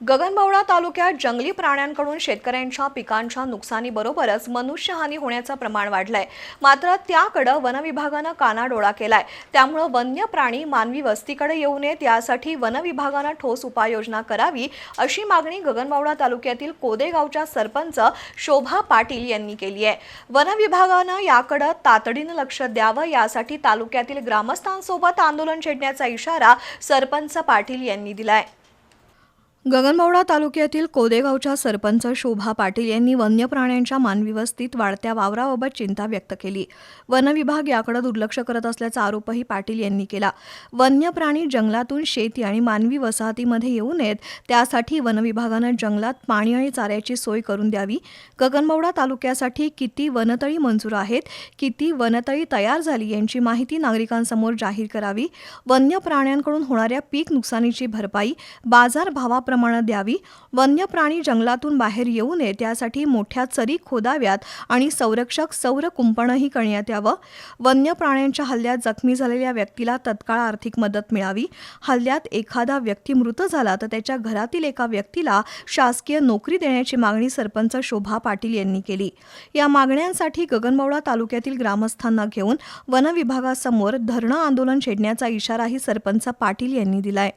गगनबावडा तालुक्यात जंगली प्राण्यांकडून शेतकऱ्यांच्या पिकांच्या नुकसानीबरोबरच मनुष्यहानी होण्याचं प्रमाण वाढलंय. मात्र त्याकडं वनविभागानं कानाडोळा केलाय. त्यामुळं वन्य प्राणी मानवी वस्तीकडे येऊ नयेत यासाठी वनविभागानं ठोस उपाययोजना करावी अशी मागणी गगनबावडा तालुक्यातील कोदेगावच्या सरपंच शोभा पाटील यांनी केली आहे. वनविभागानं याकडं तातडीनं लक्ष द्यावं यासाठी तालुक्यातील ग्रामस्थांसोबत आंदोलन छेडण्याचा इशारा सरपंच पाटील यांनी दिलाय. गगनबावडा तालुक्यातील कोदेगावच्या सरपंच शोभा पाटील यांनी वन्य प्राण्यांच्या मानवी वस्तीत वाढत्या वावराबाबत चिंता व्यक्त केली. वनविभाग याकडे दुर्लक्ष करत असल्याचा आरोपही पाटील यांनी केला. वन्य प्राणी जंगलातून शेती आणि मानवी वसाहतीमध्ये येऊ नयेत त्यासाठी वनविभागानं जंगलात पाणी आणि चाऱ्याची सोय करून द्यावी. गगनबावडा तालुक्यासाठी किती वनतळी मंजूर आहेत किती वनतळी तयार झाली यांची माहिती नागरिकांसमोर जाहीर करावी. वन्य प्राण्यांकडून होणाऱ्या पीक नुकसानीची भरपाई बाजार प्रमाणात द्यावी. वन्य प्राणी जंगलातून बाहेर येऊ नये त्यासाठी मोठ्या चरी खोदाव्यात आणि संरक्षक सौर कुंपणही करण्यात यावं. वन्य प्राण्यांच्या हल्ल्यात जखमी झालेल्या व्यक्तीला तत्काळ आर्थिक मदत मिळावी. हल्ल्यात एखादा व्यक्ती मृत झाला तर त्याच्या घरातील एका व्यक्तीला शासकीय नोकरी देण्याची मागणी सरपंच शोभा पाटील यांनी केली. या मागण्यांसाठी गगनबावडा तालुक्यातील ग्रामस्थांना घेऊन वनविभागासमोर धरणं आंदोलन छेडण्याचा इशाराही सरपंच पाटील यांनी दिलाय.